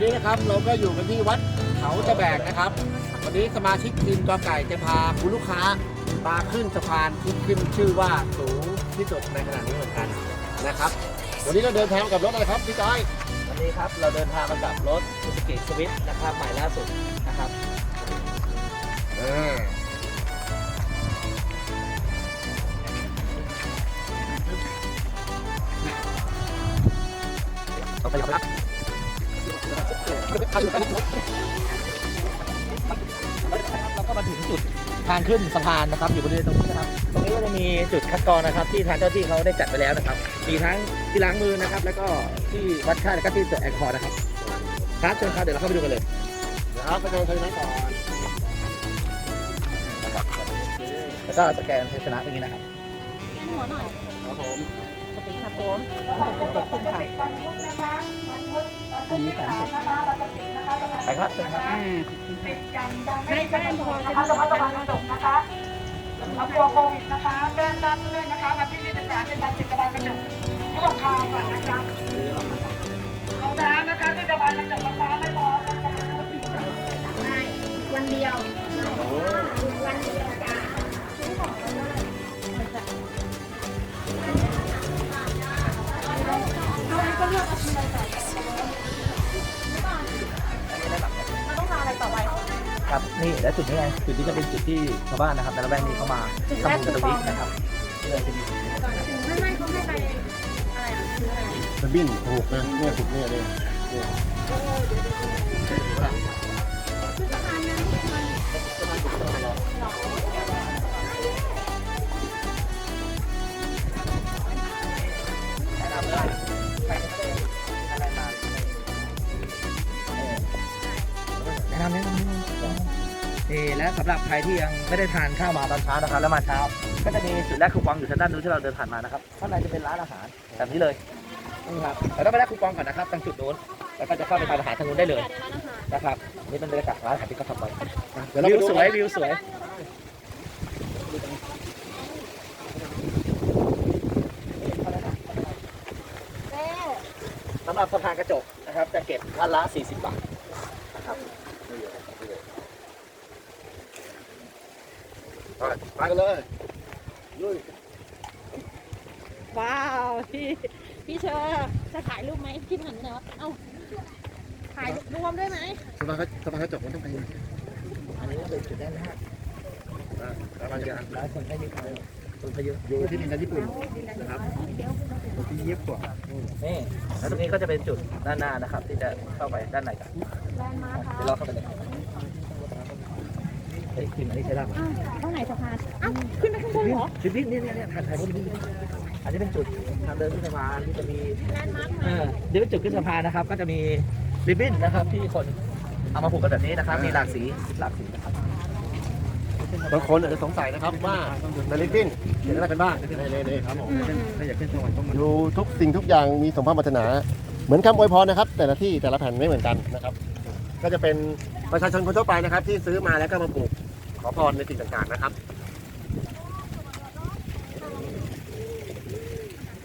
วันนี้นะครับเราก็อยู่กันที่วัดเขาตะแบกนะครับ วันนี้สมาชิกทีมกอไก่จะพาคุณลูกค้ามาขึ้นสะพานที่ขึ้นชื่อว่าสูงที่สุดในขณะนี้เหมือนกันนะครับ วันนี้เราเดินทางกับรถอะไรครับพี่จ้อยวันนี้ครับเราเดินทางมากับรถ Suzuki Swift นะครับใหม่ล่าสุดนะครับอ่าเอาไปครับ เราก็มาถึงจุดทางขึ้นสะพานนะครับ อยู่บริเวณตรงนี้นะครับ ตรงนี้ก็จะมีจุดคัดกรองนะครับ ที่ทางเจ้าที่เขาได้จัดไปแล้วนะครับ มีทั้งที่ล้างมือนะครับ แล้วก็ที่วัดค่าแล้วก็ที่ตรวจแอลกอฮอล์นะครับครับเชิญครับเดี๋ยวเราเข้าไปดูกันเลยเดี๋ยวครับไปเดินทางนั้นก่อนแล้วก็สแกนไทยชนะตรงนี้นะครับหัวหน่อยครับผมสติครับผมเป็นเด็กขึ้นค่ะ อันนี้สามสิบไปครับเชิญครับให้แป้งพอจะนะคะระมัดระวังกระจกนะคะเอากลัวโควิดนะคะแจ้งด้านเลื่อนนะคะวันที่23เป็นวันติดกระดานกระจกทั่วทางก่อนนะคะเอาน้ำนะคะที่กระดานกระจกนะคะไม่พอนะคะวันเดียววันเดียวจ้าก็เลือกเอาชิ้นใดใส่เรา นี่และจุดนี้ไงจุดนี้จะเป็นจุดที่ชาวบ้านนะครับแต่ละแวกนี้เข้ามาทำบุญกันตรงนี้นะครับนี่เลยจะมีจุดนี้ไม่ไม่เขาให้ไปอะไรอะซื้ออะไรมันบิ้นถูกนะเนี่ยถูกเนี่ยเลยเนี่ยซื้อสะพานนั้นมันแนะนำเลยใครไม่ได้อะไรมาแนะนำแนี่และสำหรับใครที่ยังไม่ได้ทานข้าวมาตอนเช้านะครับแล้วมาเช้า ก็จะมีจุดแรกคูปองอยู่ทางด้านนู้นที่เราเดินผ่านมานะครับข้างในจะเป็นร้านอาหารแบบนี้เลยนี่ครับเราต้องไปแลกคูปองก่อนนะครับทางจุดนู้นแล้วก็จะเข้าไปทานอาหารทางนู้นได้เลยนะครับนี่เป็นบรรยากาศร้านอาหารที่เขาทำไว้เดี๋ยวเราวิวสวยวิวสวยสำหรับสะพานกระจกนะครับจะเก็บคันละ 40 บาทนะครับ ไปไปกันเลยลุยว้าวพี่พี่เชอร์จะถ่ายรูปไหมพี่หันไปไหนวะเอ้าถ่ายรวมด้วยไหมสะพานสะพานกระจกมันต้องไปอันนี้ก็เป็นจุดแรกนะฮะอ่าสะพานกระจกร้านคนให้เยอะคนให้เยอะอยู่ที่ดินแดนญี่ปุ่นนะครับที่เย็บกว่านี่แล้วตรงนี้ก็จะเป็นจุดด้านหน้านะครับ ที่จะเข้าไปด้านในกันแลนด์มาร์คค่ะเดี๋ยวเราเข้าไปเลย เฮ้ยขึ้นอันนี้ใช้ได้ไหมอ้าวตรงไหนสะพานอ้าวขึ้นไปข้างบนเหรอจุดนี้เนี่ยเนี่ยเนี่ยถ่ายถ่ายรูปนี้อันนี้เป็นจุดทางเดินขึ้นสะพานที่จะมีแลนด์มาร์คเออเดี๋ยวเป็นจุดขึ้นสะพานนะครับ ก็จะมีริบบิ้นนะครับ ที่คนเอามาผูกกันแบบนี้นะครับ มีหลากสีหลากสีนะครับบางคนอาจจะสงสัยนะครับว่าในลิฟติ้งเห็นอะไรกันบ้างในในในครับผมถ้าอยากขึ้นสวรรค์ต้องมาดูทุกสิ่งทุกอย่างมีสมภาพปรารถนา เหมือนคำอวยพรนะครับ แต่ละที่แต่ละแผ่นไม่เหมือนกันนะครับ ก็จะเป็นประชาชนคนทั่วไปนะครับ ที่ซื้อมาแล้วก็มาปลูกขอพรในสิ่งต่างๆนะครับ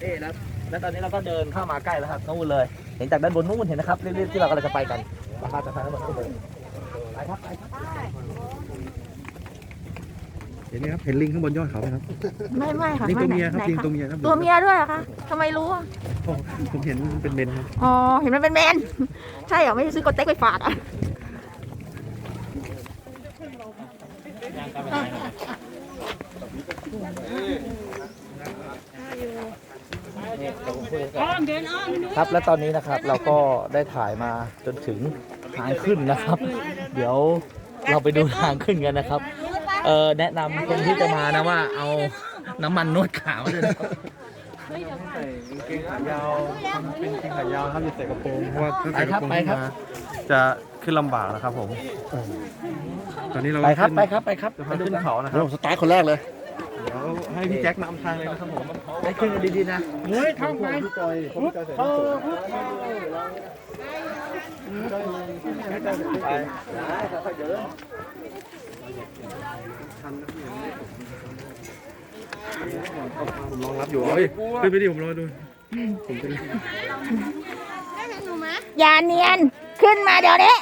เอ๊แล้วแล้วตอนนี้เราก็เดินเข้ามาใกล้แล้วครับนู่นเลย เห็นจากด้านบนนู่นเห็นนะครับรีบๆที่เรากำลังจะไปกันราคาจะพาทั้งหมดขึ้นเลยไปครับไปครับ เห็นไหมครับเห็นลิงข้างบนยอดเขาไหมครับไม่ไม่ค่ะลิงตัวเมียครับไหนลิงคะตัวเมียครับตัวเมียด้วยเหรอคะทำไมรู้อะโอ้ผมเห็นมันเป็นเบนครับอ๋อเห็นมันเป็นแมน ใช่เหรอไม่ได้ซื้อกดเต็กไปฝากอะครับและตอนนี้นะครับเราก็ได้ถ่ายมาจนถึงทางขึ้นนะครับ เดี๋ยวเราไปดูทางขึ้นกันนะครับเออแนะนำคนที่จะมานะว่าเอาน้ำมันนวดขามาด้วยนะครับใส่กางเกงขายาวเป็นกางเกงขายาวครับอย่าใส่กระโปรงเพราะว่าถ้าใส่กระโปรงไปครับขึ้นมาจะขึ้นลำบากนะครับผม ตอนนี้เราไปครับ ขึ้นไปครับ ไปครับจะไปพาดูขึ้นกันเขานะคเริ่รับมสตาร์ทคนแรกเลย เดี๋ยวให้พี่แจ็คนำทางเลยนะครับผมไปขึ้นกันดีๆนะเฮ้ยทางไปพี่จอย ผมพี่จอยใส่สูทไปได้ค่อยๆเดินผมรองรับอยู่เฮ้ยขึ้นไปดิผมรอดูผมจะยาเนียนขึ้นมาเดี๋ยวนี้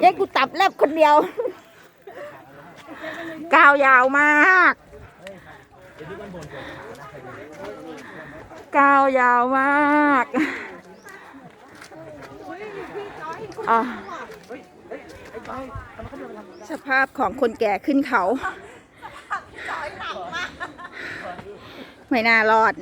เย้กูตับแลบคนเดียวก้าวยาวมากก้าวยาวมากอะ สภาพของคนแก่ขึ้นเขาไม่น่ารอด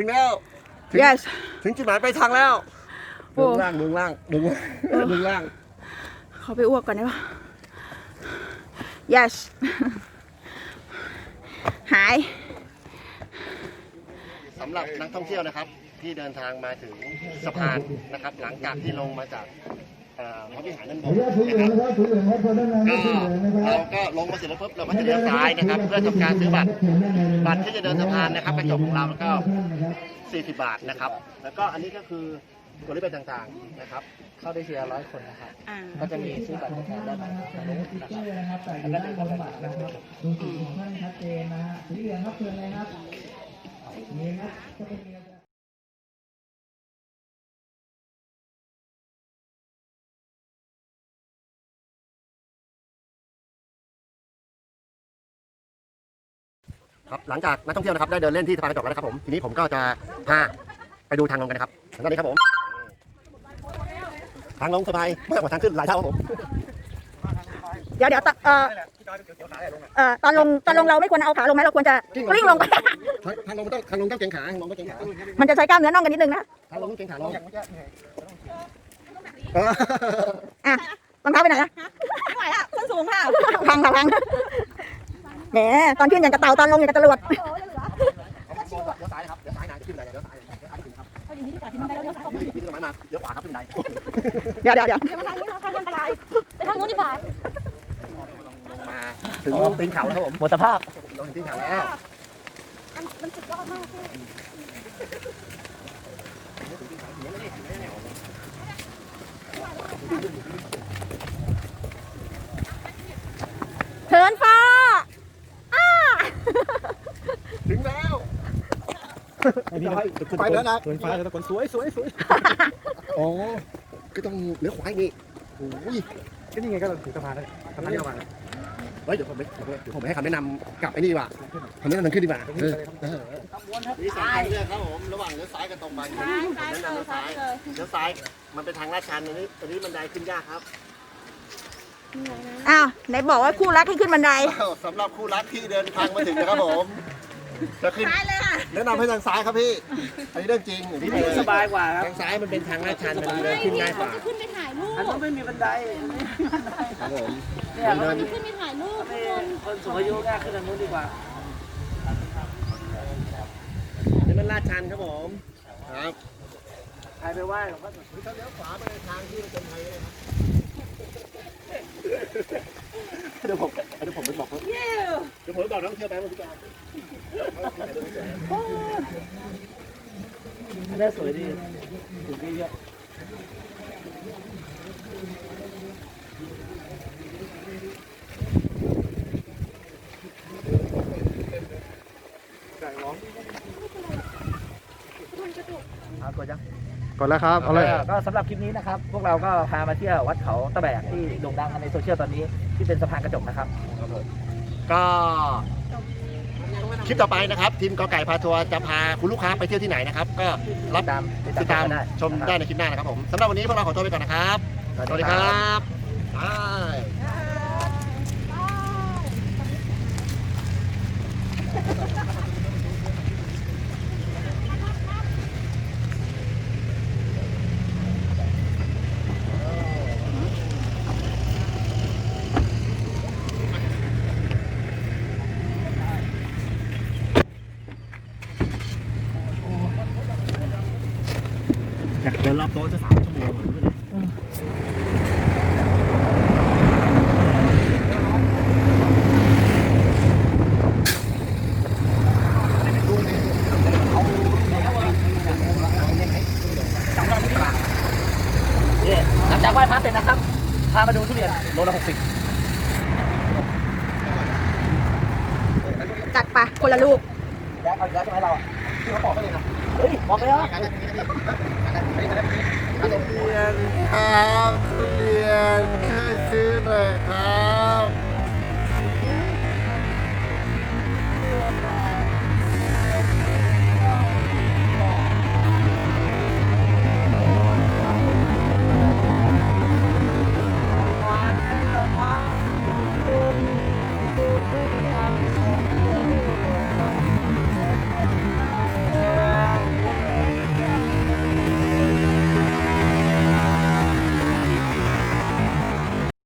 ถึงแล้วถึง yes ถึงจุดหมายปลายทางแล้วโอ้ ดึงล่างดึงล่างดึงดึงล่างเขาไปอ้วกก่อนได้ปะ yes หาย สำหรับนักท่องเที่ยวนะครับที่เดินทางมาถึงสะพานนะครับ หลังจากที่ลงมาจากเอ่อ พระวิหารนั่นเองนะครับก็เราก็ลงมาเสร็จแล้วปุ๊บเราก็จะเลี้ยวซ้ายนะครับ เพื่อทำการซื้อบัตรบัตรที่จะเดินสะพานนะครับกระจกของเราแล้วก็ 40 บาทนะครับ แล้วก็อันนี้ก็คือตัวเลขต่างๆนะครับ เข้าได้ทีละร้อยคนนะครับก็จะมีซื้อบัตรทำงานได้ไหมทางนู้นนะครับแล้วก็เดินเข้าไปบัตรนะครับ ครับหลังจากนักท่องเที่ยวนะครับได้เดินเล่นที่สะพานกระจกแล้วนะครับผมทีนี้ผมก็จะพาไปดูทางลงกันนะครับทางด้านนี้ครับผม ทางลงสบายมากกว่าทางขึ้นหลายเท่าครับผมเดี๋ยวเดี๋ยวตเอ่อเอ่อตอนลงตอนลงเราไม่ควรเอาขาลงไหมเราควรจะกลิ้งลงไป ทางทางลงมันต้องทางลงต้องเกรงขาทางลงต้องเกรงขามันจะใช้กล้ามเนื้อน่องกันนิดนึงนะทางลงต้องเกรงขาลงเอออะรองเท้าไปไหนอะไม่ไหวอะส้นสูงค่ะพังค่ะพัง แหมตอนขึ้นอย่างกระเต่าตอนลงอย่างกระตะรวดเดี๋ยวซ้ายนะครับ เดี๋ยวซ้ายนะจะขึ้นบันไดเดี๋ยวซ้ายเดี๋ยวซ้ายขึ้นครับที่ต้นไม้มาเดี๋ยวขวาครับขึ้นบันไดเดี๋ยวเดี๋ยวเดี๋ยวลงมาถึงตีนเขาแล้วครับผมหมดสภาพลงถึงตีนเขาแล้วเทินฟ้าอ้า ถึงแล้ว ไปแล้วนะเดินฟ้าแล้วตะโกนสวยสวยสวยอ๋อ ก็ต้องเลี้ยวขวาอีกนี่โอ้ยก็นี่ไงก็เราถึงสะพานแล้วสะพานเดียวกันเฮ้ยเดี๋ยวผมไปเดี๋ยวผมไปให้คำแนะนำกลับไอ้นี่ดีกว่าคำแนะนำทางขึ้นดีกว่าเออเออมีสองทางเลือกครับผมระหว่างเลี้ยวซ้ายกับตรงไปผมแนะนำเลี้ยวซ้ายเลี้ยวซ้ายมันเป็นทางลาดชันอันนี้อันนี้บันไดขึ้นยากครับอ้าวไหนบอกว่าคู่รักให้ขึ้นบันไดอ้าวสำหรับคู่รักที่เดินทางมาถึงนะครับผมจะขึ้น แนะนำให้ทางซ้ายครับพี่ อันนี้เรื่องจริงอย่างที่พี่สบายกว่าครับทางซ้ายมันเป็นทางลาดชันมันเดินขึ้นง่ายกว่าขึ้นไปถ่ายรูปอันนู้นไม่มีบันไดครับผมเนี่ยเดินขึ้นไปถ่ายรูปไม่คนสูงอายุกล้าขึ้นอันนู้นดีกว่านี่มันลาดชันครับผม ครับใครไปไหว้หลวงพ่อถ้าเลี้ยวขวาไปทางที่มันเป็นไทยเลยครับเดี๋ยวผมเดี๋ยวผมไปบอกเขาเดี๋ยวผมไปบอกนักท่องเที่ยวไปว่าพี่จอม อันนี้สวยดีถึงที่เยอะเอากดยังก่อนแล้วครับเอาเลยก็สำหรับคลิปนี้นะครับ พวกเราก็พามาเที่ยววัดเขาตะแบกที่โด่งดังกันในโซเชียลตอนนี้ที่เป็นสะพานกระจกนะครับ ก็ คลิปต่อไปนะครับทีมกอไก่พาทัวร์จะพาคุณลูกค้าไปเที่ยวที่ไหนนะครับ ก็รับตามติดตามชมได้ในคลิปหน้านะครับผมสำหรับวันนี้พวกเราขอตัวไปก่อนนะครับสวัสดีครับบายอยาก วนรอบโต๊ะจะสามชั่วโมงหลังจากไหว้พระเสร็จนะครับ พามาดูทุเรียนโลละหกสิบจัดไปคนละลูกแล้วเอาแยกใช่ไหมเราที่เขาบอกไปเลยนะ บอกไปล้วทุเรียนครับทุเรียนช่วยซื้อหน่อยครับ